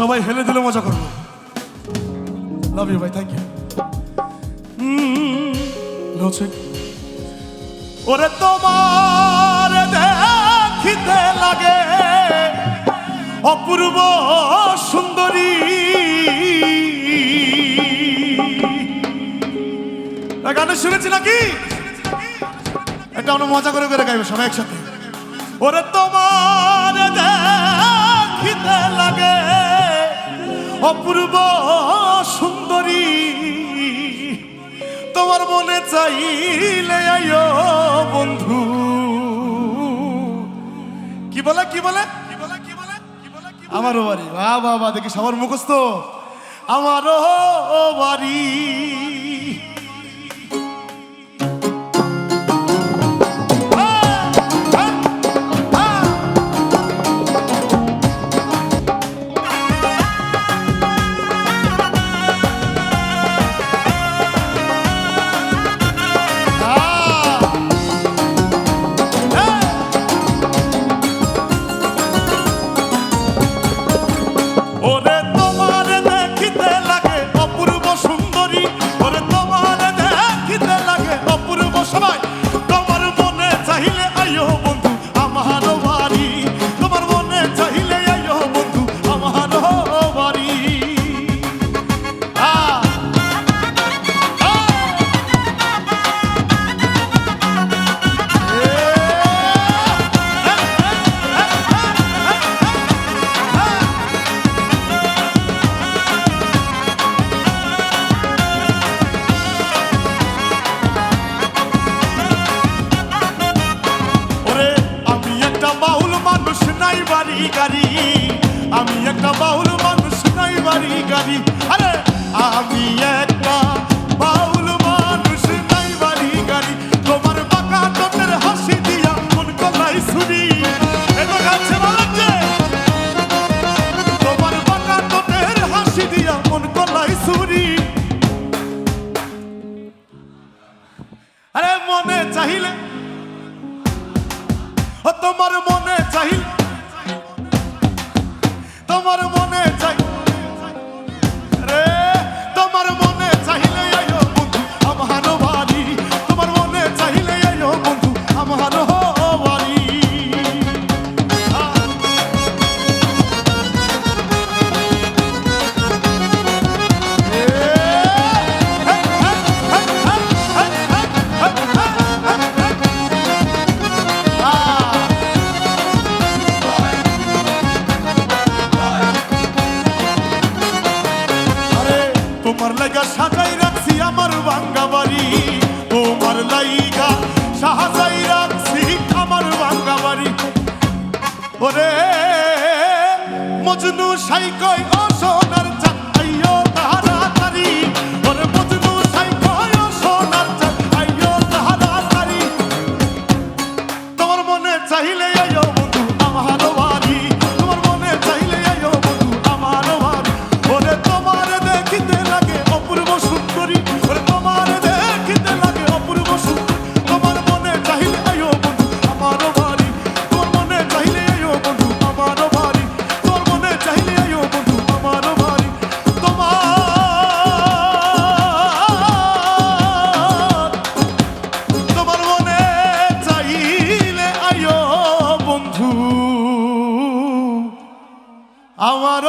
সবাই হেলে দিলে মজা করব। লাভ ইউ ভাই থ্যাংক ইউ ওরে তোমার দেখিতে লাগে অপূর্ব সুন্দরী। গানে শুনেছি নাকি? এটা আমরা মজা করে করে গাইবে সবাই একসাথে। ওরে তোমার দেখিতে লাগে। অপূর্ব সুন্দরী, তোমার মনে চাইলে বন্ধু। কি বলে কি বলে? কি বলে কি বলে কি বলে আমারও বাড়ি। বাহ বাহ দেখি সবার মুখস্থ। আমারও বাড়ি। বাউল মানুষ নাই বাড়ি গাড়ি। আরে, আমি একটা বাউল মানুষ নাই বাড়ি গাড়ি। তোমার বাঁকা টোটের হাসি দিয়া মন কলাই শুনি। তোমার বাঁকা টোটের হাসি দিয়া মন কলাই শুনি। আরে, মনে চাহিলে। তোমার মনে চাই মজনু সাইকয় ও বন্ধু আমার